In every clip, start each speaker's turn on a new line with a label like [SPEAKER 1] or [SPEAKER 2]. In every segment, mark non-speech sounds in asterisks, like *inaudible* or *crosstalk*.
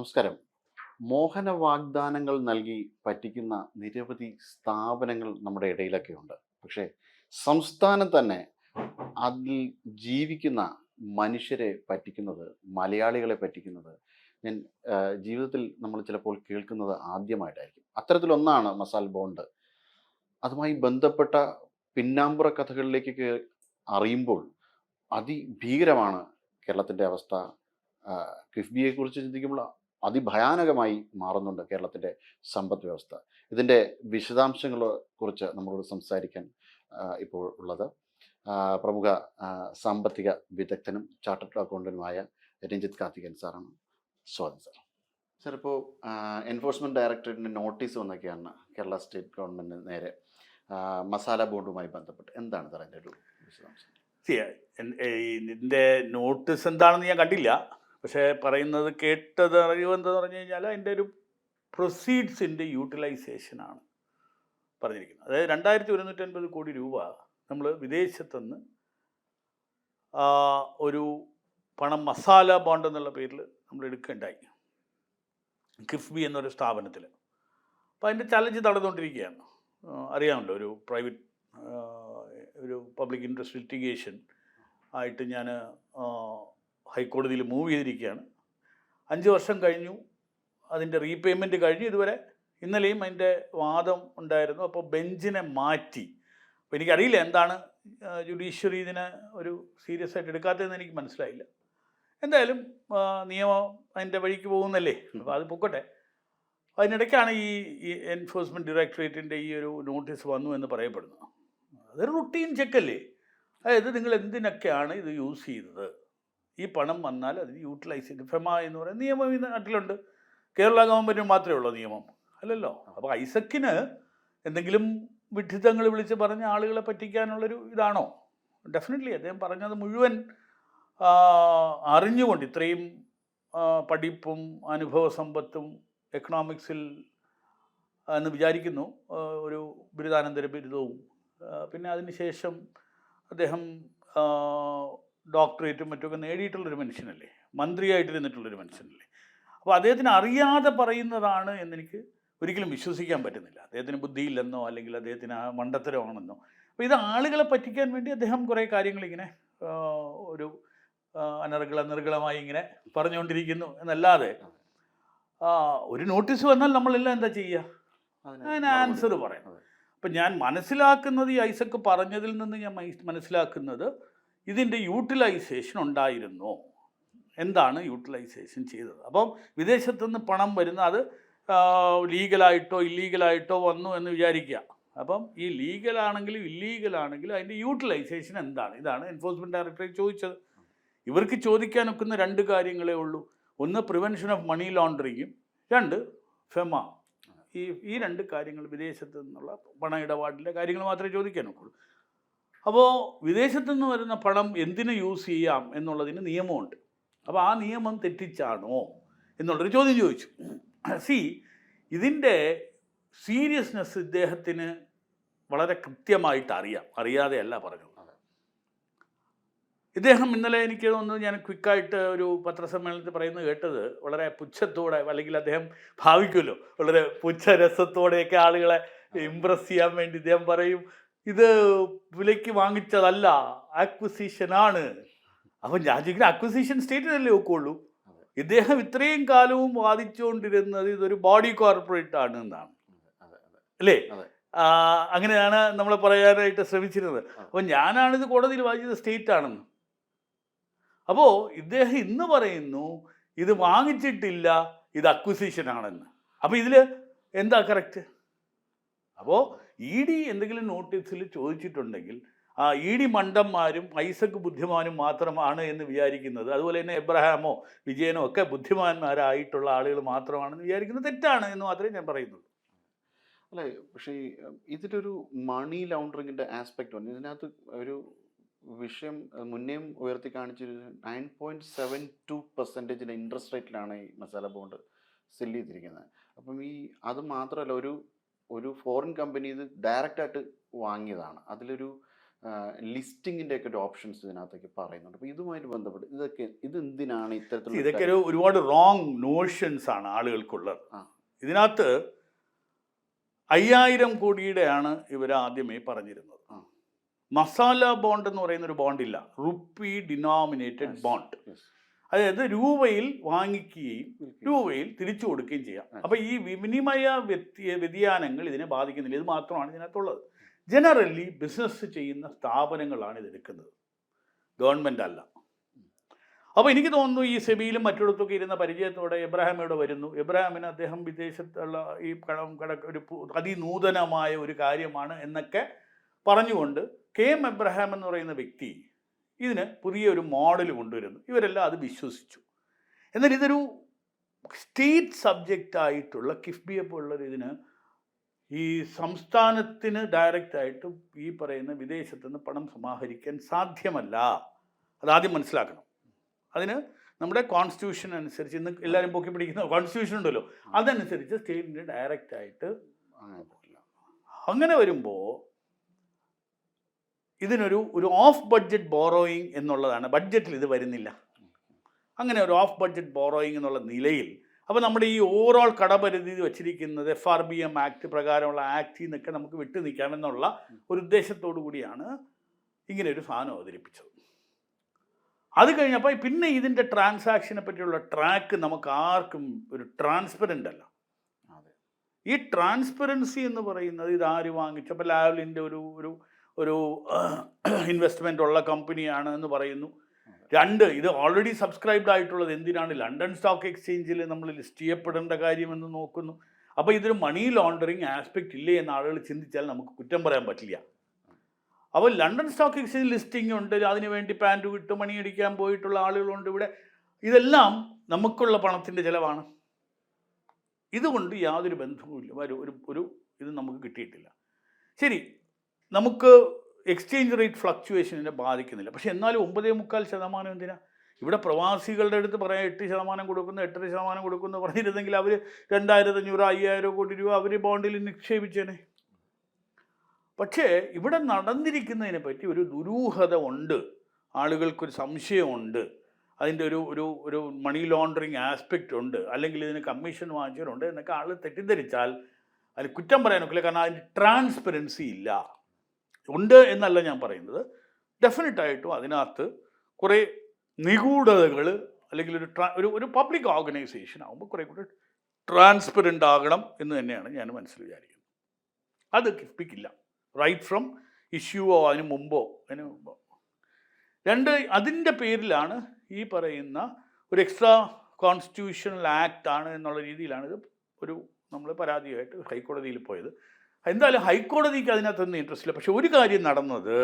[SPEAKER 1] നമസ്കാരം. മോഹന വാഗ്ദാനങ്ങൾ നൽകി പറ്റിക്കുന്ന നിരവധി സ്ഥാപനങ്ങൾ നമ്മുടെ ഇടയിലൊക്കെ ഉണ്ട് പക്ഷേ സംസ്ഥാനം തന്നെ അതിൽ ജീവിക്കുന്ന മനുഷ്യരെ പറ്റിക്കുന്നത് മലയാളികളെ പറ്റിക്കുന്നത് ഞാൻ ജീവിതത്തിൽ നമ്മൾ ചിലപ്പോൾ കേൾക്കുന്നത് ആദ്യമായിട്ടായിരിക്കും. അത്തരത്തിലൊന്നാണ് മസാൽ ബോണ്ട്. അതുമായി ബന്ധപ്പെട്ട പിന്നാമ്പുറ കഥകളിലേക്കൊക്കെ അറിയുമ്പോൾ അതിഭീകരമാണ് കേരളത്തിന്റെ അവസ്ഥ. കിഫ്ബിയെക്കുറിച്ച് ചിന്തിക്കുമ്പോൾ അതിഭയാനകമായി മാറുന്നുണ്ട് കേരളത്തിന്റെ സമ്പദ് വ്യവസ്ഥ. ഇതിന്റെ വിശദാംശങ്ങളെ കുറിച്ച് നമ്മളോട് സംസാരിക്കാൻ ഇപ്പോൾ ഉള്ളത്. പ്രമുഖ സാമ്പത്തിക വിദഗ്ധനും ചാർട്ടേഡ് അക്കൗണ്ടന്റുമായ രഞ്ജിത്ത് കാർത്തികൻ സാറാണ്. സ്വാഗതം സാർ. സാർ ഇപ്പോൾ എൻഫോഴ്സ്മെന്റ് ഡയറക്ടറേറ്റിന്റെ നോട്ടീസ് വന്നൊക്കെയാണ് കേരള സ്റ്റേറ്റ് ഗവൺമെന്റിന് നേരെ മസാല ബോണ്ടുമായി ബന്ധപ്പെട്ട്. എന്താണ് സാർ അതിന്റെ ഒരു വിശദാംശം?
[SPEAKER 2] ഇതിന്റെ നോട്ടീസ് എന്താണെന്ന് ഞാൻ കണ്ടില്ല. പക്ഷേ പറയുന്നത് കേട്ടത് അറിവ് എന്താന്ന് പറഞ്ഞു കഴിഞ്ഞാൽ അതിന്റെ ഒരു പ്രൊസീഡ്സിന്റെ യൂട്ടിലൈസേഷനാണ് പറഞ്ഞിരിക്കുന്നത്. അതായത് രണ്ടായിരത്തി ഒരുന്നൂറ്റൻപത് കോടി രൂപ നമ്മൾ വിദേശത്തുനിന്ന് ഒരു പണം മസാല ബോണ്ട് എന്നുള്ള പേരിൽ നമ്മൾ എടുക്കുകയുണ്ടായി. കിഫ്ബി എന്നൊരു സ്ഥാപനത്തിൽ. അപ്പോൾ അതിന്റെ ചലഞ്ച് നടന്നുകൊണ്ടിരിക്കുകയാണ്. അറിയാമല്ലോ ഒരു പ്രൈവറ്റ് ഒരു പബ്ലിക് ഇൻട്രസ്റ്റ് ലിറ്റിഗേഷൻ ആയിട്ട് ഞാൻ ഹൈക്കോടതിയിൽ മൂവ് ചെയ്തിരിക്കുകയാണ്. അഞ്ച് വർഷം കഴിഞ്ഞു. അതിന്റെ റീപേയ്മെന്റ് കഴിഞ്ഞു. ഇതുവരെ ഇന്നലെയും അതിന്റെ വാദം ഉണ്ടായിരുന്നു. അപ്പോൾ ബെഞ്ചിനെ മാറ്റി. അപ്പോൾ എനിക്കറിയില്ല എന്താണ് ജുഡീഷ്യറി ഇതിനെ ഒരു സീരിയസ് ആയിട്ട് എടുക്കാത്തതെന്ന് എനിക്ക് മനസ്സിലായില്ല. എന്തായാലും നിയമം അതിന്റെ വഴിക്ക് പോകുന്നല്ലേ? അപ്പോൾ അത് പൊക്കട്ടെ. അതിനിടയ്ക്കാണ് ഈ എൻഫോഴ്സ്മെന്റ് ഡയറക്ടറേറ്റിന്റെ ഈ ഒരു നോട്ടീസ് വന്നു എന്ന് പറയപ്പെടുന്നത് അതൊരു റുട്ടീൻ ചെക്കല്ലേ? അതായത് നിങ്ങൾ എന്തിനൊക്കെയാണ് ഇത് യൂസ് ചെയ്തത് ഈ പണം വന്നാൽ അത് യൂട്ടിലൈസ് ചെയ്ത് ഫെമ എന്ന് പറയുന്ന നിയമം ഈ നാട്ടിലുണ്ട്. കേരള ഗവൺമെന്റിന് മാത്രമേ ഉള്ളൂ നിയമം. അല്ലല്ലോ? അപ്പോൾ ഐസക്കിന് എന്തെങ്കിലും വിഡ്ഢിത്തങ്ങൾ വിളിച്ച് പറഞ്ഞ ആളുകളെ പറ്റിക്കാനുള്ളൊരു ഇതാണോ? ഡെഫിനറ്റ്ലി അദ്ദേഹം പറഞ്ഞത് മുഴുവൻ അറിഞ്ഞുകൊണ്ട് ഇത്രയും പഠിപ്പും അനുഭവ സമ്പത്തും എക്കണോമിക്സിൽ എന്ന് വിചാരിക്കുന്നു. ഒരു ബിരുദാനന്തര ബിരുദവും. പിന്നെ അതിനുശേഷം അദ്ദേഹം ഡോക്ടറേറ്റും മറ്റുമൊക്കെ നേടിയിട്ടുള്ളൊരു മനുഷ്യനല്ലേ? മന്ത്രിയായിട്ടിരുന്നിട്ടുള്ളൊരു മനുഷ്യനല്ലേ? അപ്പോൾ അദ്ദേഹത്തിന് അറിയാതെ പറയുന്നതാണ് എന്നെനിക്ക് ഒരിക്കലും വിശ്വസിക്കാൻ പറ്റുന്നില്ല. അദ്ദേഹത്തിന് ബുദ്ധിയില്ലെന്നോ അല്ലെങ്കിൽ അദ്ദേഹത്തിന് ആ മണ്ടത്തരമാണെന്നോ. അപ്പോൾ ഇത് ആളുകളെ പറ്റിക്കാൻ വേണ്ടി അദ്ദേഹം കുറേ കാര്യങ്ങൾ ഇങ്ങനെ ഒരു അനർഗള നിർഗളമായി ഇങ്ങനെ പറഞ്ഞുകൊണ്ടിരിക്കുന്നു എന്നല്ലാതെ ഒരു നോട്ടീസ് വന്നാൽ നമ്മളെല്ലാം എന്താ ചെയ്യുക
[SPEAKER 1] അതിന്.
[SPEAKER 2] ആൻസർ
[SPEAKER 1] പറയണം.
[SPEAKER 2] അപ്പം ഞാൻ മനസ്സിലാക്കുന്നത് ഈ ഐസക്ക് പറഞ്ഞതിൽ നിന്ന് ഞാൻ മനസ്സിലാക്കുന്നത് ഇതിന്റെ യൂട്ടിലൈസേഷൻ ഉണ്ടായിരുന്നു. എന്താണ് യൂട്ടിലൈസേഷൻ ചെയ്തത്? അപ്പം വിദേശത്തു നിന്ന് പണം വരുന്ന അത് ലീഗലായിട്ടോ ഇല്ലീഗലായിട്ടോ വന്നു എന്ന് വിചാരിക്കുക. അപ്പം ഈ ലീഗലാണെങ്കിലും ഇല്ലീഗലാണെങ്കിലും അതിന്റെ യൂട്ടിലൈസേഷൻ എന്താണ്? ഇതാണ് എൻഫോഴ്സ്മെന്റ് ഡയറക്ടറേറ്റ് ചോദിച്ചത്. ഇവർക്ക് ചോദിക്കാൻ ഒക്കുന്ന രണ്ട് കാര്യങ്ങളേ ഉള്ളൂ. ഒന്ന് പ്രിവെൻഷൻ ഓഫ് മണി ലോണ്ടറിങ്ങും രണ്ട് ഫെമ ഈ ഈ രണ്ട് കാര്യങ്ങൾ വിദേശത്ത് നിന്നുള്ള പണ ഇടപാടിലെ കാര്യങ്ങൾ മാത്രമേ ചോദിക്കാൻ ഒക്കുള്ളൂ അപ്പോൾ വിദേശത്തു നിന്ന് വരുന്ന പണം എന്തിനു യൂസ് ചെയ്യാം എന്നുള്ളതിന് നിയമമുണ്ട്. അപ്പോൾ ആ നിയമം തെറ്റിച്ചാണോ എന്നുള്ളൊരു ചോദ്യം ചോദിച്ചു. സി ഇതിന്റെ സീരിയസ്നെസ് ഇദ്ദേഹത്തിന് വളരെ കൃത്യമായിട്ട് അറിയാം. അറിയാതെയല്ല പറഞ്ഞു ഇദ്ദേഹം ഇന്നലെ എനിക്ക് തോന്നുന്നു ഞാൻ ക്വിക്കായിട്ട് ഒരു പത്രസമ്മേളനത്തിൽ പറയുന്നത് കേട്ടത് വളരെ പുച്ഛത്തോടെ അല്ലെങ്കിൽ അദ്ദേഹം ഭാവിക്കുമല്ലോ വളരെ പുച്ഛരസത്തോടെയൊക്കെ ആളുകളെ ഇമ്പ്രസ് ചെയ്യാൻ വേണ്ടി ഇദ്ദേഹം പറയും. ഇത് വിലയ്ക്ക് വാങ്ങിച്ചതല്ല. ആക്വിസിഷനാണ് അപ്പം ഞാൻ ചോദിക്കുന്ന അക്വിസിഷൻ സ്റ്റേറ്റിനല്ലേ ഒക്കുള്ളൂ ഇദ്ദേഹം ഇത്രയും കാലവും വാദിച്ചുകൊണ്ടിരുന്നത് ഇതൊരു ബോഡി കോർപ്പറേറ്റ് ആണ് എന്നാണ്. അല്ലേ? അങ്ങനെയാണ് നമ്മൾ പറയാനായിട്ട് ശ്രമിച്ചിരുന്നത്. അപ്പോൾ ഞാനാണിത് കോടതിയിൽ വാദിച്ചത് സ്റ്റേറ്റ് ആണെന്ന്. അപ്പോൾ ഇദ്ദേഹം ഇന്ന് പറയുന്നു ഇത് വാങ്ങിച്ചിട്ടില്ല ഇത് അക്വിസിഷൻ ആണെന്ന്. അപ്പോൾ ഇതിൽ എന്താ കറക്റ്റ് അപ്പോൾ ഇ ഡി എന്തെങ്കിലും നോട്ടീസിൽ ചോദിച്ചിട്ടുണ്ടെങ്കിൽ ആ ഇ ഡി മണ്ടന്മാരും ഐസക് ബുദ്ധിമാനും മാത്രമാണ് എന്ന് വിചാരിക്കുന്നത്. അതുപോലെ തന്നെ എബ്രഹാമോ വിജയനോ ഒക്കെ ബുദ്ധിമാന്മാരായിട്ടുള്ള ആളുകൾ മാത്രമാണെന്ന് വിചാരിക്കുന്നത് തെറ്റാണ് എന്ന് മാത്രമേ ഞാൻ പറയുന്നുള്ളൂ.
[SPEAKER 1] അല്ലെ പക്ഷേ ഇതിലൊരു മണി ലൗണ്ടറിങ്ങിന്റെ ആസ്പെക്ട് വന്നു. ഇതിനകത്ത് ഒരു വിഷയം മുന്നേയും ഉയർത്തി കാണിച്ചൊരു നയൻ പോയിന്റ് സെവൻ ടു പെർസെന്റേജിന്റെ ഇൻട്രസ്റ്റ് റേറ്റിലാണ് ഈ മസാല ബോണ്ട് സെല്ല് ചെയ്തിരിക്കുന്നത്. അപ്പം ഈ അത് മാത്രമല്ല ഒരു ഒരു ഫോറിൻ കമ്പനി ഇത് ഡയറക്റ്റായിട്ട് വാങ്ങിയതാണ്. അതിലൊരു ലിസ്റ്റിങ്ങിന്റെ ഒക്കെ ഒരു ഓപ്ഷൻസ് ഇതിനകത്തേക്ക് പറയുന്നുണ്ട്. അപ്പോൾ ഇതുമായിട്ട് ബന്ധപ്പെട്ട് ഇതൊക്കെ ഇത് എന്തിനാണ് ഇത്തരത്തിൽ
[SPEAKER 2] ഇതൊക്കെ ഒരു ഒരുപാട് റോങ് നോഷൻസ് ആണ് ആളുകൾക്കുള്ളത്.
[SPEAKER 1] ആ.
[SPEAKER 2] ഇതിനകത്ത് അയ്യായിരം കോടിയുടെയാണ് ഇവർ ആദ്യമേ പറഞ്ഞിരുന്നത്. മസാല ബോണ്ട് എന്ന് പറയുന്ന ഒരു ബോണ്ടില്ല റുപ്പി ഡിനോമിനേറ്റഡ് ബോണ്ട്. അതായത് രൂപയിൽ വാങ്ങിക്കുകയും. രൂപയിൽ തിരിച്ചു കൊടുക്കുകയും ചെയ്യാം.
[SPEAKER 1] അപ്പൊ
[SPEAKER 2] അപ്പോൾ ഈ വിനിമയ വ്യക്തി വ്യതിയാനങ്ങൾ ഇതിനെ ബാധിക്കുന്നില്ല. ഇത് മാത്രമാണ് ഇതിനകത്തുള്ളത്. ജനറലി ബിസിനസ് ചെയ്യുന്ന സ്ഥാപനങ്ങളാണ് ഇത് എടുക്കുന്നത്. ഗവൺമെന്റ് അല്ല. അപ്പോൾ എനിക്ക് തോന്നുന്നു ഈ സെബിയിലും മറ്റിടത്തൊക്കെ ഇരുന്ന പരിചയത്തോടെ എബ്രാഹിം ഇവിടെ വരുന്നു. എബ്രാഹിമിന് അദ്ദേഹം വിദേശത്തുള്ള ഈ കടം കട ഒരു അതിനൂതനമായ ഒരു കാര്യമാണ് എന്നൊക്കെ പറഞ്ഞുകൊണ്ട് കെ എം എബ്രഹാം എന്ന് പറയുന്ന വ്യക്തി ഇതിന് പുതിയൊരു മോഡൽ കൊണ്ടുവരുന്നു. ഇവരെല്ലാം അത് വിശ്വസിച്ചു. എന്നാൽ ഇതൊരു സ്റ്റേറ്റ് സബ്ജക്റ്റ് ആയിട്ടുള്ള കിഫ്ബിയെ പോലുള്ളൊരു ഇതിന് ഈ സംസ്ഥാനത്തിന് ഡയറക്റ്റായിട്ട് ഈ പറയുന്ന വിദേശത്തു നിന്ന് പണം സമാഹരിക്കാൻ സാധ്യമല്ല. അതാദ്യം മനസ്സിലാക്കണം. അതിന് നമ്മുടെ കോൺസ്റ്റിറ്റ്യൂഷൻ അനുസരിച്ച് ഇന്ന് എല്ലാവരും പൊക്കി പിടിക്കുന്ന കോൺസ്റ്റിറ്റ്യൂഷൻ ഉണ്ടല്ലോ. അതനുസരിച്ച് സ്റ്റേറ്റിന് ഡയറക്റ്റ് ആയിട്ട്
[SPEAKER 1] അങ്ങനെ
[SPEAKER 2] അങ്ങനെ വരുമ്പോൾ ഇതിനൊരു ഒരു ഓഫ് ബഡ്ജറ്റ് ബോറോയിങ് എന്നുള്ളതാണ്. ബഡ്ജറ്റിൽ ഇത് വരുന്നില്ല. അങ്ങനെ ഒരു ഓഫ് ബഡ്ജറ്റ് ബോറോയിങ് എന്നുള്ള നിലയിൽ അപ്പോൾ നമ്മുടെ ഈ ഓവറോൾ കടപരിധി വെച്ചിരിക്കുന്നത് F R B M act പ്രകാരമുള്ള ആക്ടിൽ നിന്നൊക്കെ നമുക്ക് വിട്ടു നിൽക്കാമെന്നുള്ള ഒരു ഉദ്ദേശത്തോടു കൂടിയാണ് ഇങ്ങനെ ഒരു സാധനം അവതരിപ്പിച്ചത്. അത് കഴിഞ്ഞപ്പോൾ പിന്നെ ഇതിന്റെ ട്രാൻസാക്ഷനെ പറ്റിയുള്ള ട്രാക്ക് നമുക്ക് ആർക്കും ഒരു ട്രാൻസ്പെറന്റ് അല്ല. ഈ ട്രാൻസ്പെറൻസി എന്ന് പറയുന്നത് ഇത് ആര് വാങ്ങിച്ചപ്പോൾ ലാവലിന്റെ ഒരു ഒരു ഒരു ഇൻവെസ്റ്റ്മെന്റ് ഉള്ള കമ്പനിയാണ് എന്ന് പറയുന്നു. രണ്ട് ഇത് ഓൾറെഡി സബ്സ്ക്രൈബ്ഡ് ആയിട്ടുള്ളത് എന്തിനാണ്? ലണ്ടൻ സ്റ്റോക്ക് എക്സ്ചേഞ്ചിൽ നമ്മൾ ലിസ്റ്റ് ചെയ്യപ്പെടേണ്ട കാര്യമെന്ന് നോക്കുന്നു. അപ്പോൾ ഇതൊരു മണി ലോണ്ടറിങ് ആസ്പെക്റ്റ് ഇല്ലേ എന്ന് ആളുകൾ ചിന്തിച്ചാൽ നമുക്ക് കുറ്റം പറയാൻ പറ്റില്ല. അപ്പോൾ ലണ്ടൻ സ്റ്റോക്ക് എക്സ്ചേഞ്ച് ലിസ്റ്റിംഗ് ഉണ്ട്. അതിന് വേണ്ടി പാന്റ് വിട്ട് മണിയടിക്കാൻ പോയിട്ടുള്ള ആളുകളുണ്ട് ഇവിടെ. ഇതെല്ലാം നമുക്കുള്ള പണത്തിന്റെ ചിലവാണ്. ഇതുകൊണ്ട് യാതൊരു ബന്ധവുമില്ല. ഒരു ഒരു ഇത് നമുക്ക് കിട്ടിയിട്ടില്ല. ശരി. നമുക്ക് എക്സ്ചേഞ്ച് റേറ്റ് ഫ്ലക്ച്വേഷനെ ബാധിക്കുന്നില്ല. പക്ഷേ എന്നാലും ഒമ്പതേ മുക്കാൽ ശതമാനം എന്തിനാ? ഇവിടെ പ്രവാസികളുടെ അടുത്ത് പറയാം എട്ട് ശതമാനം കൊടുക്കുന്നു എട്ടര ശതമാനം കൊടുക്കുന്നു പറഞ്ഞിരുന്നെങ്കിൽ അവർ രണ്ടായിരത്തി അഞ്ഞൂറ് അയ്യായിരം കോടി രൂപ അവർ ബോണ്ടിൽ നിക്ഷേപിച്ചേനെ. പക്ഷേ ഇവിടെ നടന്നിരിക്കുന്നതിനെ പറ്റി ഒരു ദുരൂഹത ഉണ്ട്. ആളുകൾക്കൊരു സംശയമുണ്ട് അതിന്റെ ഒരു ഒരു ഒരു മണി ലോണ്ടറിങ് ആസ്പെക്റ്റ് ഉണ്ട്. അല്ലെങ്കിൽ ഇതിന് കമ്മീഷൻ വാങ്ങിച്ചവരുണ്ട് എന്നൊക്കെ ആൾ തെറ്റിദ്ധരിച്ചാൽ അതിൽ കുറ്റം പറയാനൊക്കില്ല. കാരണം അതിന്റെ ട്രാൻസ്പെറൻസി ഇല്ല. ഉണ്ട് എന്നല്ല ഞാൻ പറയുന്നത്. ഡെഫിനറ്റായിട്ടും അതിനകത്ത് കുറേ നിഗൂഢതകൾ അല്ലെങ്കിൽ ഒരു ഒരു ഒരു പബ്ലിക് ഓർഗനൈസേഷൻ ആകുമ്പോൾ കുറേ കൂടെ ട്രാൻസ്പെറന്റ് ആകണം എന്ന് തന്നെയാണ് ഞാൻ മനസ്സിൽ വിചാരിക്കുന്നത്. അത് കിപ്പിക്കില്ല റൈറ്റ് ഫ്രം ഇഷ്യൂവോ അതിന് മുമ്പോ അതിന് മുമ്പോ. രണ്ട് അതിന്റെ പേരിലാണ് ഈ പറയുന്ന ഒരു എക്സ്ട്രാ കോൺസ്റ്റിറ്റ്യൂഷണൽ ആക്ട് ആണ് എന്നുള്ള രീതിയിലാണ് ഇത് ഒരു നമ്മൾ പരാതിയായിട്ട് ഹൈക്കോടതിയിൽ പോയത്. എന്തായാലും ഹൈക്കോടതിക്ക് അതിനകത്തൊന്നും ഇൻട്രസ്റ്റ് ഇല്ല. പക്ഷെ ഒരു കാര്യം നടന്നത്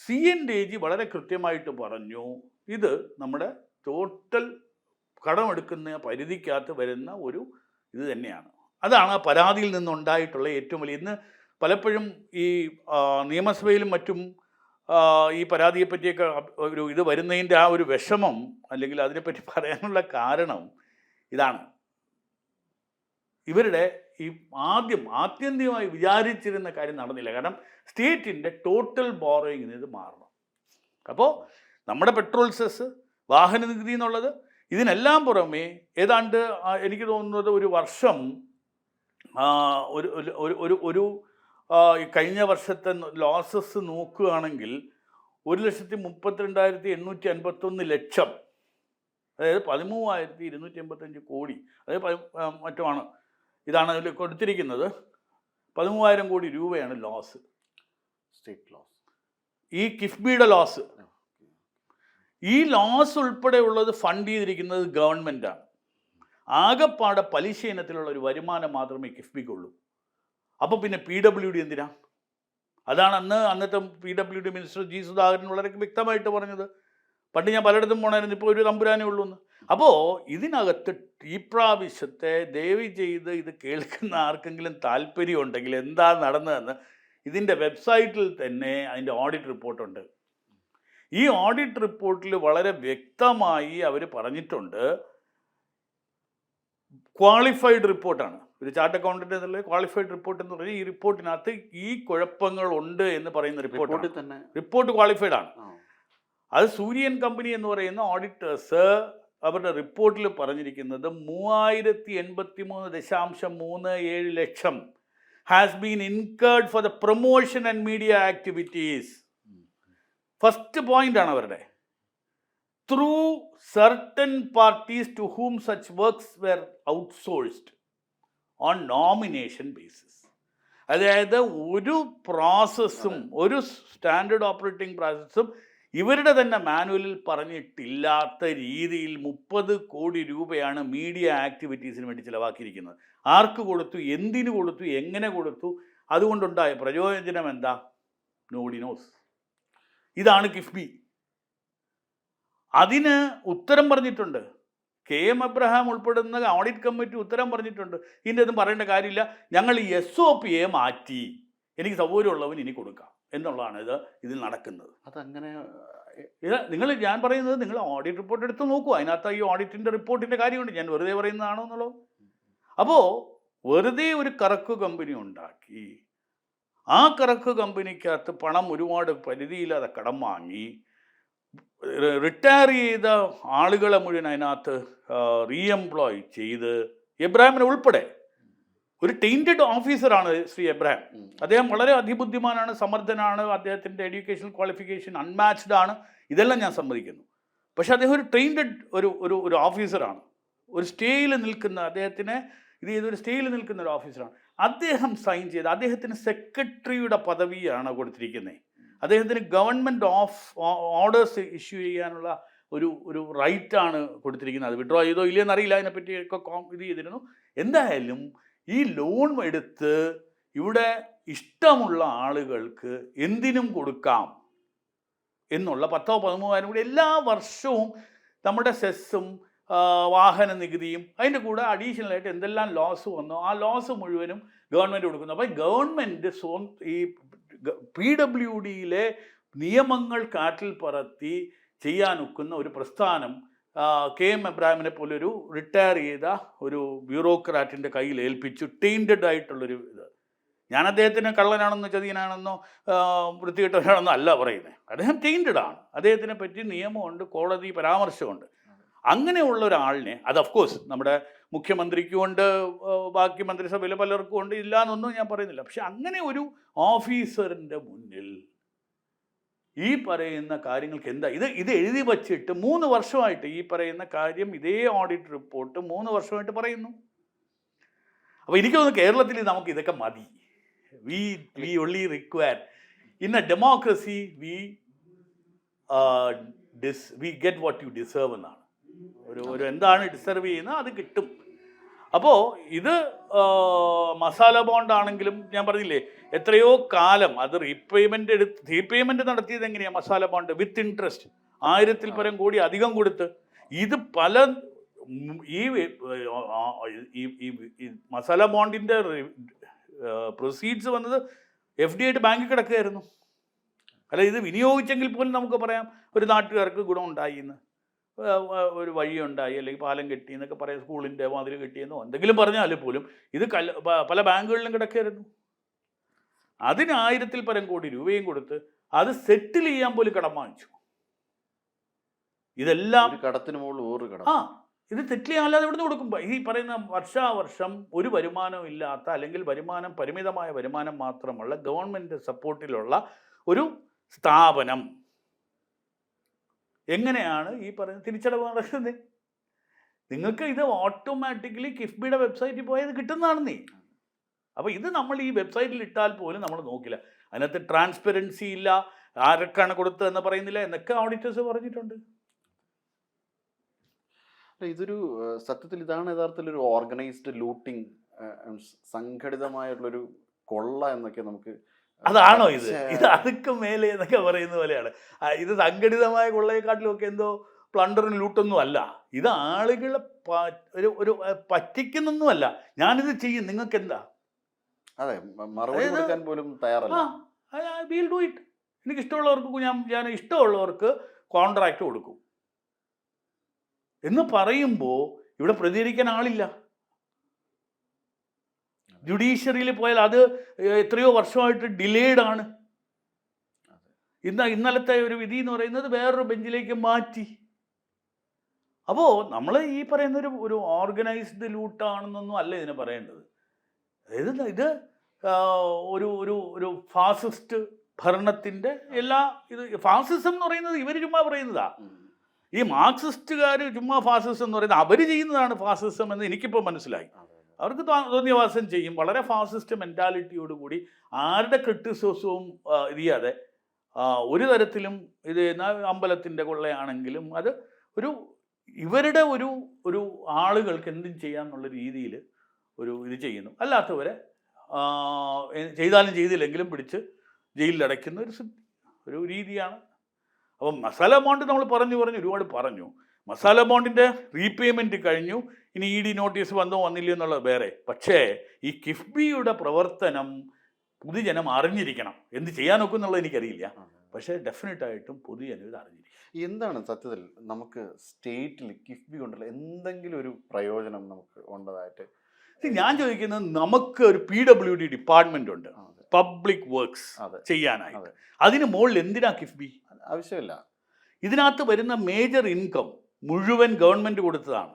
[SPEAKER 2] സി എൻ ഡി ജി വളരെ കൃത്യമായിട്ട് പറഞ്ഞു ഇത് നമ്മുടെ ടോട്ടൽ കടമെടുക്കുന്ന പരിധിക്കകത്ത് വരുന്ന ഒരു ഇത് തന്നെയാണ്. അതാണ് ആ പരാതിയിൽ നിന്നുണ്ടായിട്ടുള്ള ഏറ്റവും വലിയ ഇന്ന് പലപ്പോഴും ഈ നിയമസഭയിലും മറ്റും ഈ പരാതിയെ പറ്റിയൊക്കെ ഒരു ഇത് വരുന്നതിന്റെ ആ ഒരു വിഷമം അല്ലെങ്കിൽ അതിനെപ്പറ്റി *laughs* പറയാനുള്ള കാരണം ഇതാണ്. ഇവരുടെ ഈ ആദ്യം ആത്യന്തികമായി വിചാരിച്ചിരുന്ന കാര്യം നടന്നില്ല. കാരണം സ്റ്റേറ്റിന്റെ ടോട്ടൽ ബോറോയിങ്ങിന് ഇത് മാറണം. അപ്പോൾ നമ്മുടെ പെട്രോൾ സെസ് വാഹന നികുതി എന്നുള്ളത് ഇതിനെല്ലാം പുറമേ ഏതാണ്ട് എനിക്ക് തോന്നുന്നത് ഒരു വർഷം ഒരു ഒരു- ഒരു കഴിഞ്ഞ വർഷത്തെ ലോസസ് നോക്കുകയാണെങ്കിൽ ഒരു ലക്ഷത്തി മുപ്പത്തിരണ്ടായിരത്തി എണ്ണൂറ്റി അൻപത്തൊന്ന് ലക്ഷം അതായത് പതിമൂവായിരത്തി ഇരുന്നൂറ്റി എൺപത്തഞ്ച് കോടി അതായത് മറ്റുമാണ്. ഇതാണ് അതിൽ കൊടുത്തിരിക്കുന്നത്. പതിമൂവായിരം കോടി രൂപയാണ് ലോസ്.
[SPEAKER 1] സ്റ്റേറ്റ് ലോസ്
[SPEAKER 2] ഈ കിഫ്ബിയുടെ ലോസ്. ഈ ലോസ് ഉൾപ്പെടെയുള്ളത് ഫണ്ട് ചെയ്തിരിക്കുന്നത് ഗവൺമെന്റാണ് ആകെപ്പാടെ പലിശ ഇനത്തിലുള്ള ഒരു വരുമാനം മാത്രമേ കിഫ്ബിക്കുള്ളൂ. അപ്പോൾ പിന്നെ പി ഡബ്ല്യു ഡി എന്തിനാ? അതാണ് അന്ന് അന്നത്തെ P W D minister G Sudhakaran വളരെ വ്യക്തമായിട്ട് പറഞ്ഞത്. പണ്ട് ഞാൻ പലയിടത്തും പോണായിരുന്നു ഇപ്പോൾ ഒരു തമ്പുരാനേ ഉള്ളൂ എന്ന് അപ്പോൾ ഇതിനകത്ത് ഈ പ്രാവശ്യത്തെ ദയവ് ചെയ്ത് ഇത് കേൾക്കുന്ന ആർക്കെങ്കിലും താല്പര്യം ഉണ്ടെങ്കിൽ എന്താ നടന്നതെന്ന് ഇതിന്റെ വെബ്സൈറ്റിൽ തന്നെ അതിന്റെ ഓഡിറ്റ് റിപ്പോർട്ടുണ്ട്. ഈ ഓഡിറ്റ് റിപ്പോർട്ടിൽ വളരെ വ്യക്തമായി അവർ പറഞ്ഞിട്ടുണ്ട് ക്വാളിഫൈഡ് റിപ്പോർട്ടാണ്. ഒരു ചാർട്ട് അക്കൗണ്ടന്റ് എന്നുള്ള ക്വാളിഫൈഡ് റിപ്പോർട്ട് എന്ന് പറഞ്ഞാൽ ഈ റിപ്പോർട്ടിനകത്ത് ഈ കുഴപ്പങ്ങൾ ഉണ്ട് എന്ന് പറയുന്ന റിപ്പോർട്ട്
[SPEAKER 1] തന്നെ.
[SPEAKER 2] റിപ്പോർട്ട് ക്വാളിഫൈഡ് ആണ്. അത് സൂര്യൻ കമ്പനി എന്ന് പറയുന്ന ഓഡിറ്റേഴ്സ് അവരുടെ റിപ്പോർട്ടിൽ പറഞ്ഞിരിക്കുന്നത് മൂവായിരത്തി എൺപത്തി മൂന്ന് ദശാംശം മൂന്ന് ഏഴ് ലക്ഷം has been incurred for the promotion and media activities first point ആണ് അവരുടെ. Through certain parties to whom such works were outsourced on nomination basis അതായത് ഒരു പ്രോസസ്സും ഒരു സ്റ്റാൻഡേർഡ് ഓപ്പറേറ്റിംഗ് പ്രോസസ്സും ഇവരുടെ തന്നെ മാനുവലിൽ പറഞ്ഞിട്ടില്ലാത്ത രീതിയിൽ മുപ്പത് കോടി രൂപയാണ് മീഡിയ ആക്ടിവിറ്റീസിന് വേണ്ടി ചിലവാക്കിയിരിക്കുന്നത്. ആർക്ക് കൊടുത്തു? എന്തിനു കൊടുത്തു? എങ്ങനെ കൊടുത്തു? അതുകൊണ്ടുണ്ടായ പ്രയോജനം എന്താ? നോഡി നോസ് ഇതാണ് കിഫ്ബി. അതിന് ഉത്തരം പറഞ്ഞിട്ടുണ്ട്. കെ എം അബ്രഹാം ഉൾപ്പെടുന്ന ഓഡിറ്റ് കമ്മിറ്റി ഉത്തരം പറഞ്ഞിട്ടുണ്ട്. ഇതിന്റെ ഒന്നും പറയേണ്ട കാര്യമില്ല. ഞങ്ങൾ ഈ എസ് ഒ പിയെ മാറ്റി. എനിക്ക് സൗകര്യമുള്ളവന് ഇനി കൊടുക്കാം. എന്നുള്ളതാണ് ഇത് ഇതിൽ നടക്കുന്നത്.
[SPEAKER 1] അതങ്ങനെ
[SPEAKER 2] ഇത് നിങ്ങൾ ഞാൻ പറയുന്നത് നിങ്ങൾ ഓഡിറ്റ് റിപ്പോർട്ട് എടുത്ത് നോക്കൂ. അതിനകത്ത് ഈ ഓഡിറ്റിന്റെ റിപ്പോർട്ടിന്റെ കാര്യമുണ്ട്. ഞാൻ വെറുതെ പറയുന്നതാണോ എന്നുള്ളത്? അപ്പോൾ വെറുതെ ഒരു കറക്ക് കമ്പനി ഉണ്ടാക്കി ആ കറക്ക് കമ്പനിക്കകത്ത് പണം ഒരുപാട് പരിധിയില്ലാതെ കടം വാങ്ങി റിട്ടയർ ചെയ്ത ആളുകളെ മുഴുവൻ അതിനകത്ത് റീഎംപ്ലോയ് ചെയ്ത് എബ്രാഹിമിനെ ഉൾപ്പെടെ ഒരു ടെയിന്റഡ് ഓഫീസറാണ് ശ്രീ എബ്രഹാം. അദ്ദേഹം വളരെ അതിബുദ്ധിമാനാണ് സമർത്ഥനാണ് അദ്ദേഹത്തിന്റെ എഡ്യൂക്കേഷൻ ക്വാളിഫിക്കേഷൻ അൺമാച്ച്ഡ് ആണ്. ഇതെല്ലാം ഞാൻ സമ്മതിക്കുന്നു. പക്ഷേ അദ്ദേഹം ഒരു ട്രെയിൻഡ് ഒരു ഒരു ഒരു ഓഫീസറാണ് ഒരു സ്റ്റേയിൽ നിൽക്കുന്ന അദ്ദേഹത്തിന് ഇത് ചെയ്തൊരു സ്റ്റേയിൽ നിൽക്കുന്ന ഒരു ഓഫീസറാണ് അദ്ദേഹം സൈൻ ചെയ്ത് അദ്ദേഹത്തിന് സെക്രട്ടറിയുടെ പദവിയാണ് കൊടുത്തിരിക്കുന്നത് അദ്ദേഹത്തിന് ഗവൺമെന്റ് ഓഫ് ഓർഡേഴ്സ് ഇഷ്യൂ ചെയ്യാനുള്ള ഒരു ഒരു റൈറ്റാണ് കൊടുത്തിരിക്കുന്നത്. അത് വിഡ്രോ ചെയ്തോ ഇല്ലയെന്നറിയില്ല. അതിനെപ്പറ്റിയൊക്കെ കോം ഇത് ചെയ്തിരുന്നു. എന്തായാലും ഈ ലോൺ എടുത്ത് ഇവിടെ ഇഷ്ടമുള്ള ആളുകൾക്ക് എന്തിനും കൊടുക്കാം എന്നുള്ള പത്തോ പതിമൂവായിരം കൂടി എല്ലാ വർഷവും നമ്മുടെ സെസ്സും വാഹന നികുതിയും അതിന്റെ കൂടെ അഡീഷണലായിട്ട് എന്തെല്ലാം ലോസ് വന്നോ ആ ലോസ് മുഴുവനും ഗവൺമെന്റ് കൊടുക്കുന്നു. അപ്പോൾ ഗവൺമെന്റ് സ്വ ഈ പി ഡബ്ല്യു ഡിയിലെ നിയമങ്ങൾ കാറ്റിൽ പറത്തി ചെയ്യാനൊക്കുന്ന ഒരു പ്രസ്ഥാനം കെ എം എബ്രാഹിമിനെ പോലെ ഒരു റിട്ടയർ ചെയ്ത ഒരു ബ്യൂറോക്രാറ്റിന്റെ കയ്യിൽ ഏൽപ്പിച്ചു ടൈന്റഡ് ആയിട്ടുള്ളൊരു ഇത്. ഞാൻ അദ്ദേഹത്തിന് കള്ളനാണെന്നോ ചതിയനാണെന്നോ വൃത്തികെട്ടവനാണെന്നോ അല്ല പറയുന്നത് അദ്ദേഹം ടൈന്റഡ് ആണ്. അദ്ദേഹത്തിനെ പറ്റി നിയമമുണ്ട് കോടതി പരാമർശമുണ്ട്. അങ്ങനെയുള്ള ഒരാളിനെ അത് ഓഫ് കോഴ്സ് നമ്മുടെ മുഖ്യമന്ത്രിക്കും ഉണ്ട് ബാക്കി മന്ത്രിസഭയിലെ പലർക്കും ഉണ്ട് ഇല്ല എന്നൊന്നും ഞാൻ പറയുന്നില്ല. പക്ഷെ അങ്ങനെ ഒരു ഓഫീസറിന്റെ മുന്നിൽ ഈ പറയുന്ന കാര്യങ്ങൾക്ക് എന്താ? ഇത് ഇത് എഴുതി വച്ചിട്ട് മൂന്ന് വർഷമായിട്ട് ഈ പറയുന്ന കാര്യം ഇതേ ഓഡിറ്റ് റിപ്പോർട്ട് മൂന്ന് വർഷമായിട്ട് പറയുന്നു. അപ്പോൾ എനിക്ക് തോന്നുന്നു കേരളത്തിൽ നമുക്ക് ഇതൊക്കെ മതി. We we only require in a democracy we this we get what you deserve എന്നാണ്. ഒരു ഒരു എന്താണ് ഡിസർവ് ചെയ്യുന്നത്? അത് കിട്ടും. അപ്പോൾ ഇത് മസാല ബോണ്ട് ആണെങ്കിലും ഞാൻ പറഞ്ഞില്ലേ എത്രയോ കാലം അത് റീപേയ്മെന്റ് എടുത്ത് റീപേയ്മെന്റ് നടത്തിയത് എങ്ങനെയാണ് മസാല ബോണ്ട്? വിത്ത് ഇൻട്രസ്റ്റ് ആയിരത്തിൽ പരം കോടി അധികം കൊടുത്ത്. ഇത് പല ഈ മസാല ബോണ്ടിന്റെ പ്രൊസീഡ്സ് വന്നത് എഫ് ഡി ആയിട്ട് ബാങ്കിൽ കിടക്കുകയായിരുന്നു. അല്ല ഇത് വിനിയോഗിച്ചെങ്കിൽ പോലും നമുക്ക് പറയാം ഒരു നാട്ടുകാർക്ക് ഗുണമുണ്ടായി എന്ന്. ഒരു വഴിയുണ്ടായി അല്ലെങ്കിൽ പാലം കെട്ടി എന്നൊക്കെ പറയാം സ്കൂളിന്റെ മാതിരി കെട്ടിയെന്നോ എന്തെങ്കിലും പറഞ്ഞാൽ പോലും ഇത് കല്ല പല ബാങ്കുകളിലും കിടക്കായിരുന്നു അതിന് ആയിരത്തിൽ പരം കോടി രൂപയും കൊടുത്ത് അത് സെറ്റിൽ ചെയ്യാൻ പോലും കടം വാങ്ങിച്ചു. ഇതെല്ലാം
[SPEAKER 1] കടത്തിന് മുകളിൽ കട കടം.
[SPEAKER 2] ആ ഇത് സെറ്റിൽ ചെയ്യാനല്ലാതെ ഇവിടുന്ന് കൊടുക്കും. ഈ പറയുന്ന വർഷാവർഷം ഒരു വരുമാനം ഇല്ലാത്ത അല്ലെങ്കിൽ വരുമാനം പരിമിതമായ വരുമാനം മാത്രമുള്ള ഗവൺമെന്റ് സപ്പോർട്ടിലുള്ള ഒരു സ്ഥാപനം. എങ്ങനെയാണ് ഈ പറയുന്ന തിരിച്ചടവ് നടക്കുന്നത്? നിങ്ങൾക്ക് ഇത് ഓട്ടോമാറ്റിക്കലി കിഫ്ബിയുടെ വെബ്സൈറ്റിൽ പോയത് കിട്ടുന്നതാണ് നീ. അപ്പോൾ ഇത് നമ്മൾ ഈ വെബ്സൈറ്റിൽ ഇട്ടാൽ പോലും നമ്മൾ നോക്കില്ല. അതിനകത്ത് ട്രാൻസ്പെറൻസി ഇല്ല ആരൊക്കെയാണ് കൊടുത്തതെന്ന് പറയുന്നില്ല എന്നൊക്കെ ഓഡിറ്റേഴ്സ് പറഞ്ഞിട്ടുണ്ട്.
[SPEAKER 1] ഇതൊരു സത്യത്തിൽ ഇതാണ് യഥാർത്ഥത്തിൽ ഒരു ഓർഗനൈസ്ഡ് ലൂട്ടിങ് സംഘടിതമായിട്ടുള്ളൊരു കൊള്ള എന്നൊക്കെ നമുക്ക്
[SPEAKER 2] അതാണോ ഇത്? ഇത് അതൊക്കെ മേലെ എന്നൊക്കെ പറയുന്ന പോലെയാണ്. ഇത് സംഘടിതമായ കൊള്ളയെക്കാട്ടിലും ഒക്കെ എന്തോ പ്ലണ്ടറും ലൂട്ടൊന്നും അല്ല. ഇത് ആളുകളെ ഒരു ഒരു പറ്റിക്കുന്നൊന്നുമല്ല. ഞാനിത് ചെയ്യും. നിങ്ങൾക്ക് എന്താ
[SPEAKER 1] അതെ മറുപടി കൊടുക്കാൻ പോലും തയ്യാറല്ല.
[SPEAKER 2] വീൽ ഡു ഇറ്റ് എനിക്ക് ഇഷ്ടമുള്ളവർക്ക് ഞാൻ ഞാൻ ഇഷ്ടമുള്ളവർക്ക് കോൺട്രാക്റ്റ് കൊടുക്കും. എന്ന് പറയുമ്പോൾ ഇവിടെ പ്രതികരിക്കാൻ ആളില്ല. ജുഡീഷ്യറിയിൽ പോയാൽ അത് എത്രയോ വർഷമായിട്ട് ഡിലേഡ് ആണ്. ഇന്ന് ഇന്നലത്തെ ഒരു വിധി എന്ന് പറയുന്നത് വേറൊരു ബെഞ്ചിലേക്ക് മാറ്റി. അപ്പോൾ നമ്മൾ ഈ പറയുന്ന ഒരു ഒരു ഓർഗനൈസ്ഡ് ലൂട്ടാണെന്നൊന്നും അല്ല ഇതിനെ പറയേണ്ടത്. അതായത് ഇത് ഒരു ഒരു ഒരു ഫാസിസ്റ്റ് ഭരണത്തിന്റെ എല്ലാ ഇത് ഫാസിസം എന്ന് പറയുന്നത് ഇവർ ചുമ്മാ പറയുന്നതാ. ഈ മാർക്സിസ്റ്റുകാർ ചുമ്മാ ഫാസിസം എന്ന് പറയുന്നത് അവർ ചെയ്യുന്നതാണ് ഫാസിസം എന്ന് എനിക്കിപ്പോൾ മനസ്സിലായി. അവർക്ക് തോന്നിയവാസം ചെയ്യും. വളരെ ഫാസിസ്റ്റ് മെന്റാലിറ്റിയോട് കൂടി ആരുടെ ക്രിറ്റിസിസവും ഇരിയാതെ ഒരു തരത്തിലും ഇത് അമ്പലത്തിന്റെ കൊള്ളയാണെങ്കിലും അത് ഒരു ഇവരുടെ ഒരു ഒരു ആളുകൾക്ക് എന്തും ചെയ്യാമെന്നുള്ള രീതിയിൽ ഒരു ഇത് ചെയ്യുന്നു. അല്ലാത്തവരെ ചെയ്താലും ചെയ്തില്ലെങ്കിലും പിടിച്ച് ജയിലിൽ അടയ്ക്കുന്ന ഒരു ഒരു രീതിയാണ്. അപ്പം മസാല ബോണ്ട് നമ്മൾ പറഞ്ഞു പറഞ്ഞു ഒരുപാട് പറഞ്ഞു. മസാല ബോണ്ടിന്റെ റീപേയ്മെന്റ് കഴിഞ്ഞു. ഇനി ഇ ഡി നോട്ടീസ് വന്നോ വന്നില്ലയോ എന്നുള്ളത് വേറെ. പക്ഷേ ഈ കിഫ്ബിയുടെ പ്രവർത്തനം പൊതുജനം അറിഞ്ഞിരിക്കണം. എന്ത് ചെയ്യാൻ നോക്കും എന്നുള്ളത് എനിക്കറിയില്ല. പക്ഷേ ഡെഫിനറ്റ് ആയിട്ടും പൊതുജനം ഇത് അറിഞ്ഞിരിക്കണം.
[SPEAKER 1] എന്താണ് സത്യത്തിൽ നമുക്ക് സ്റ്റേറ്റിൽ കിഫ്ബി കൊണ്ടുള്ള എന്തെങ്കിലും ഒരു പ്രയോജനം നമുക്ക് ഉണ്ടതായിട്ട്?
[SPEAKER 2] ഞാൻ ചോദിക്കുന്നത് നമുക്ക് ഒരു പി ഡബ്ല്യു ഡി ഡിപ്പാർട്ട്മെന്റ് ഉണ്ട്. പബ്ലിക് വർക്ക്സ് ചെയ്യാനായി അതിന് മുകളിൽ എന്തിനാ കിഫ്ബി?
[SPEAKER 1] ആവശ്യമില്ല.
[SPEAKER 2] ഇതിനകത്ത് വരുന്ന മേജർ ഇൻകം മുഴുവൻ ഗവൺമെന്റ് കൊടുത്തതാണ്.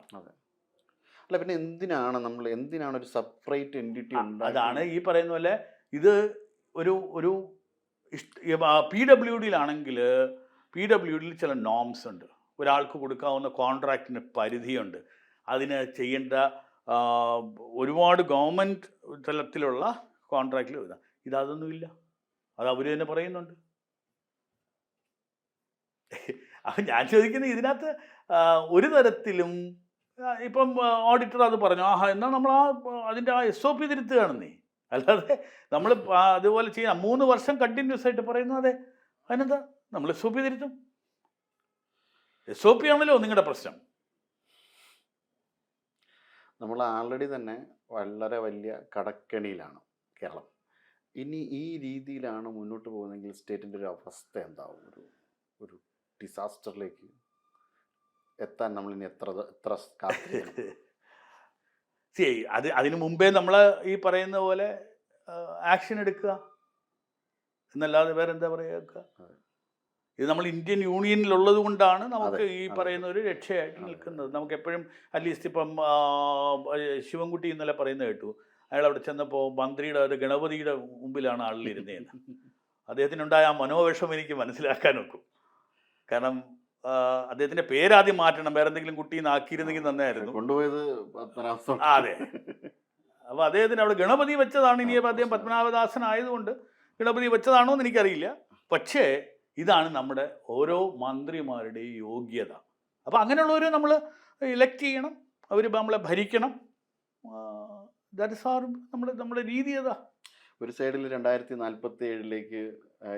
[SPEAKER 1] അല്ല പിന്നെ എന്തിനാണ് നമ്മൾ എന്തിനാണ് ഒരു സെപ്പറേറ്റ് എന്റിറ്റി
[SPEAKER 2] അതാണ് ഈ പറയുന്ന പോലെ ഇത് ഒരു ഒരു പി ഡബ്ല്യു ഡിയിലാണെങ്കിൽ പി ഡബ്ല്യു ഡിയിൽ ചില നോംസ് ഉണ്ട്. ഒരാൾക്ക് കൊടുക്കാവുന്ന കോൺട്രാക്റ്റിന് പരിധിയുണ്ട്. അതിന് ചെയ്യേണ്ട ഒരുപാട് ഗവൺമെന്റ് തലത്തിലുള്ള കോൺട്രാക്റ്റിൽ ഇതാ ഇതതൊന്നുമില്ല അത് അവർ തന്നെ പറയുന്നുണ്ട്. *laughs* അപ്പം ഞാൻ ചോദിക്കുന്നത് ഇതിനകത്ത് ഒരു തരത്തിലും ഇപ്പം ഓഡിറ്റർ അത് പറഞ്ഞു ആഹാ എന്നാൽ നമ്മൾ ആ അതിന്റെ ആ എസ് ഒ പി തിരുത്തുകയാണെന്നേ. അല്ലാതെ നമ്മൾ അതുപോലെ ചെയ്യാം. മൂന്ന് വർഷം കണ്ടിന്യൂസ് ആയിട്ട് പറയുന്നു അതെ. അതിനെന്താ? നമ്മൾ എസ് ഒ പി തിരുത്തും. എസ് ഒ പി ആണല്ലോ നിങ്ങളുടെ പ്രശ്നം.
[SPEAKER 1] നമ്മൾ ആൾറെഡി തന്നെ വളരെ വലിയ കടക്കെണിയിലാണ് കേരളം. ഇനി ഈ രീതിയിലാണ് മുന്നോട്ട് പോകുന്നതെങ്കിൽ സ്റ്റേറ്റിന്റെ ഒരു അവസ്ഥ എന്താവും? ഒരു ഒരു ഡിസാസ്റ്ററിലേക്ക് എത്താൻ നമ്മൾ ഇനി എത്ര എത്ര കാത്തിരിക്കണം? *laughs*
[SPEAKER 2] സി അത് അതിന് മുമ്പേ നമ്മൾ ഈ പറയുന്ന പോലെ ആക്ഷൻ എടുക്കുക. എന്നല്ലാതെ വേറെ എന്താ പറയുക ഇത് നമ്മൾ ഇന്ത്യൻ യൂണിയനിലുള്ളത് കൊണ്ടാണ് നമുക്ക് ഈ പറയുന്ന ഒരു രക്ഷയായിട്ട് നിൽക്കുന്നത്. നമുക്ക് എപ്പോഴും അറ്റ്ലീസ്റ്റ് ഇപ്പം ശിവൻകുട്ടി ഇന്നലെ പറയുന്നത് കേട്ടു. അയാൾ അവിടെ ചെന്നപ്പോൾ മന്ത്രിയുടെ ഒരു ഗണപതിയുടെ മുമ്പിലാണ് ആളിലിരുന്നതെന്ന്. *laughs* അദ്ദേഹത്തിനുണ്ടായ ആ മനോവേഷം എനിക്ക് മനസ്സിലാക്കാൻ നോക്കും കാരണം അദ്ദേഹത്തിന്റെ പേരാദ്യം മാറ്റണം. വേറെ എന്തെങ്കിലും കുട്ടി ആക്കിയിരുന്നെങ്കിൽ നന്നായിരുന്നു.
[SPEAKER 1] കൊണ്ടുപോയത്
[SPEAKER 2] അതെ. അപ്പൊ അദ്ദേഹത്തിന് അവിടെ ഗണപതി വെച്ചതാണ് ഇനി അദ്ദേഹം പത്മനാഭദാസൻ ആയതുകൊണ്ട് ഗണപതി വെച്ചതാണോ എന്ന് എനിക്കറിയില്ല. പക്ഷേ ഇതാണ് നമ്മുടെ ഓരോ മന്ത്രിമാരുടെയും യോഗ്യത. അപ്പോൾ അങ്ങനെയുള്ളവരെ നമ്മൾ ഇലക്ട് ചെയ്യണം. അവർ നമ്മളെ ഭരിക്കണം. ദാറ്റ് ഇസ് ആർ നമ്മുടെ നമ്മുടെ രീതി ഏതാ
[SPEAKER 1] ഒരു സൈഡിൽ രണ്ടായിരത്തി നാൽപ്പത്തി ഏഴിലേക്ക്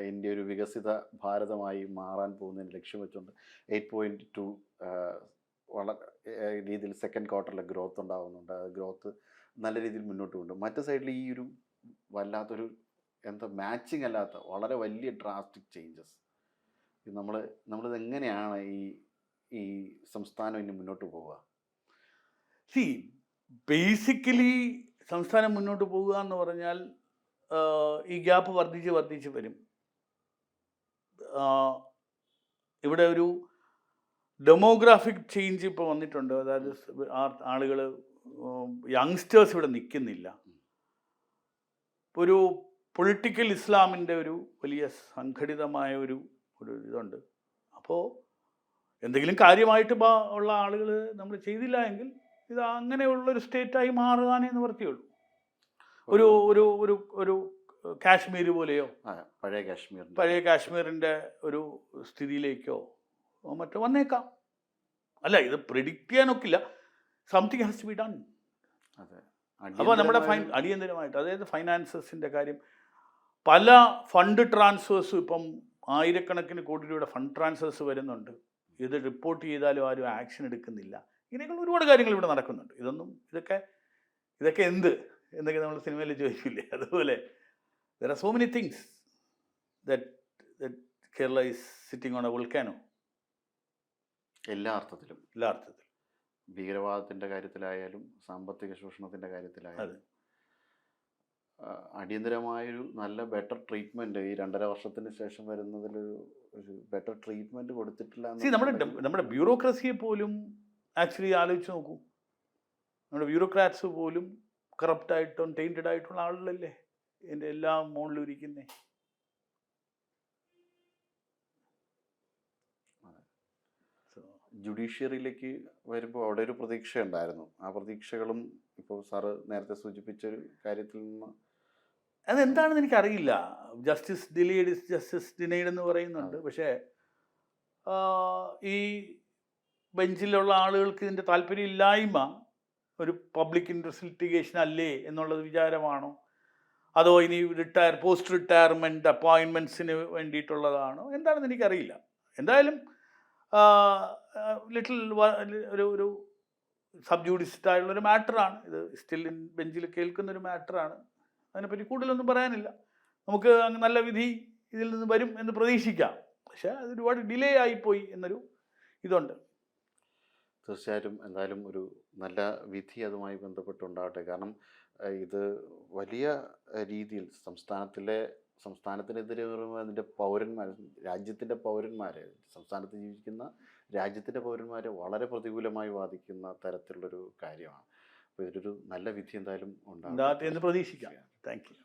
[SPEAKER 1] ഇന്ത്യ ഒരു വികസിത ഭാരതമായി മാറാൻ പോകുന്നതിന് ലക്ഷ്യം വെച്ചുകൊണ്ട് എയ്റ്റ് പോയിന്റ് ടു വളരെ രീതിയിൽ സെക്കൻഡ് ക്വാർട്ടറിൽ ഗ്രോത്ത് ഉണ്ടാകുന്നുണ്ട് ഗ്രോത്ത് നല്ല രീതിയിൽ മുന്നോട്ട് കൊണ്ട്. മറ്റു സൈഡിൽ ഈ ഒരു വല്ലാത്തൊരു എന്താ മാച്ചിങ് അല്ലാത്ത വളരെ വലിയ ഡ്രാസ്റ്റിക് ചേഞ്ചസ് നമ്മൾ നമ്മളിത് എങ്ങനെയാണ് ഈ ഈ സംസ്ഥാനം ഇനി മുന്നോട്ട് പോവുക?
[SPEAKER 2] സി ബേസിക്കലി സംസ്ഥാനം മുന്നോട്ട് പോവുക എന്ന് പറഞ്ഞാൽ ഈ ഗ്യാപ്പ് വർദ്ധിച്ച് വർദ്ധിച്ച് വരും. ഇവിടെ ഒരു ഡെമോഗ്രാഫിക് ചേഞ്ച് ഇപ്പോൾ വന്നിട്ടുണ്ട്. അതായത് ആളുകൾ യങ്സ്റ്റേഴ്സ് ഇവിടെ നിൽക്കുന്നില്ല ഒരു പൊളിറ്റിക്കൽ ഇസ്ലാമിന്റെ ഒരു വലിയ സംഘടിതമായ ഒരു ഒരു ഇതുണ്ട്. അപ്പോൾ എന്തെങ്കിലും കാര്യമായിട്ട് ഉള്ള ആളുകൾ നമ്മൾ ചെയ്തില്ല എങ്കിൽ ഇത് അങ്ങനെയുള്ളൊരു സ്റ്റേറ്റായി മാറുവാനേ നിവർത്തിയുള്ളൂ ഒരു ഒരു ഒരു ഒരു കാശ്മീർ പോലെയോ?
[SPEAKER 1] പഴയ കാശ്മീർ
[SPEAKER 2] പഴയ കാശ്മീരിന്റെ ഒരു സ്ഥിതിയിലേക്കോ മറ്റോ വന്നേക്കാം. അല്ല ഇത് predict ചെയ്യാനൊക്കില്ല. Something has to be done
[SPEAKER 1] അതെ.
[SPEAKER 2] അപ്പോൾ നമ്മുടെ ഫൈൻ
[SPEAKER 1] അടിയന്തരമായ-
[SPEAKER 2] അടിയന്തരമായിട്ട് അതായത് ഫൈനാൻസസിന്റെ കാര്യം പല ഫണ്ട് ട്രാൻസ്ഫേഴ്സും ഇപ്പം ആയിരക്കണക്കിന് കോടി രൂപയുടെ ഫണ്ട് ട്രാൻസ്ഫേഴ്സ് വരുന്നുണ്ട്. ഇത് റിപ്പോർട്ട് ചെയ്താലും ആരും ആക്ഷൻ എടുക്കുന്നില്ല. ഇങ്ങനെയൊക്കെ ഒരുപാട് കാര്യങ്ങൾ ഇവിടെ നടക്കുന്നുണ്ട്. ഇതൊന്നും ഇതൊക്കെ ഇതൊക്കെ എന്ത്? എന്നൊക്കെ നമ്മൾ സിനിമയിൽ ചോദിക്കില്ലേ? അതുപോലെ there are so many things that Kerala is sitting on a volcano
[SPEAKER 1] എല്ലാ അർത്ഥത്തിലും.
[SPEAKER 2] എല്ലാ അർത്ഥത്തിലും.
[SPEAKER 1] ഭീകരവാദത്തിന്റെ കാര്യത്തിലായാലും സാമ്പത്തിക ശോഷണത്തിന്റെ കാര്യത്തിലായാലും. അടിയന്തരമായൊരു നല്ല ബെറ്റർ ട്രീറ്റ്മെന്റ് ഈ രണ്ടര വർഷത്തിന് ശേഷം വരുന്നതിൽ ഒരു ബെറ്റർ ട്രീറ്റ്മെന്റ് കൊടുത്തിട്ടില്ല
[SPEAKER 2] നമ്മുടെ നമ്മുടെ ബ്യൂറോക്രസിയെ പോലും ആക്ച്വലി ആലോചിച്ച് നോക്കൂ. നമ്മുടെ ബ്യൂറോക്രാറ്റ്സ് പോലും കറപ്റ്റ് ആയിട്ടും ടൈന്റഡ് ആയിട്ടുള്ള ആളുകളല്ലേ? എന്റെ എല്ലാം മുകളിലിരിക്കുന്നേ
[SPEAKER 1] ജുഡീഷ്യറിയിലേക്ക് വരുമ്പോൾ അവിടെ ഒരു പ്രതീക്ഷ ഉണ്ടായിരുന്നു ആ പ്രതീക്ഷകളും ഇപ്പോൾ സാറ് നേരത്തെ സൂചിപ്പിച്ച ഒരു കാര്യത്തിൽ നിന്ന്
[SPEAKER 2] അതെന്താണെന്ന് എനിക്കറിയില്ല. ജസ്റ്റിസ് ഡിലേഡ് ജസ്റ്റിസ് ഡിനൈഡ് എന്ന് പറയുന്നുണ്ട്. പക്ഷേ ഈ ബെഞ്ചിലുള്ള ആളുകൾക്ക് ഇതിന്റെ താല്പര്യമില്ലായ്മ ഒരു പബ്ലിക് ഇൻട്രസ്റ്റ് ലിറ്റിഗേഷൻ അല്ലേ എന്നുള്ളത് വിചാരമാണോ? അതോ ഇനി റിട്ടയർ പോസ്റ്റ് റിട്ടയർമെന്റ് അപ്പോയിൻമെന്റ്സിന് വേണ്ടിയിട്ടുള്ളതാണോ? എന്താണെന്ന് എനിക്കറിയില്ല. എന്തായാലും ലിറ്റിൽ ഒരു ഒരു സബ് ഒരു മാറ്ററാണ് ഇത് സ്റ്റിൽ ഇൻ ബെഞ്ചിൽ കേൾക്കുന്നൊരു മാറ്ററാണ് അതിനെപ്പറ്റി കൂടുതലൊന്നും പറയാനില്ല. നമുക്ക് നല്ല വിധി ഇതിൽ നിന്ന് വരും എന്ന് പ്രതീക്ഷിക്കാം. പക്ഷേ അത് ഒരുപാട് ഡിലേ ആയിപ്പോയി എന്നൊരു ഇതുണ്ട്.
[SPEAKER 1] തീർച്ചയായിട്ടും. എന്തായാലും ഒരു നല്ല വിധി അതുമായി ബന്ധപ്പെട്ടുണ്ടാവട്ടെ കാരണം ഇത് വലിയ രീതിയിൽ സംസ്ഥാനത്തിലെ സംസ്ഥാനത്തിനെതിരെ അതിന്റെ പൗരന്മാർ രാജ്യത്തിന്റെ പൗരന്മാരെ സംസ്ഥാനത്ത് ജീവിക്കുന്ന രാജ്യത്തിന്റെ പൗരന്മാരെ വളരെ പ്രതികൂലമായി ബാധിക്കുന്ന തരത്തിലുള്ളൊരു കാര്യമാണ്. അപ്പോൾ ഇതിലൊരു നല്ല വിധി എന്തായാലും
[SPEAKER 2] ഉണ്ടാകും പ്രതീക്ഷിക്കാം. Thank you.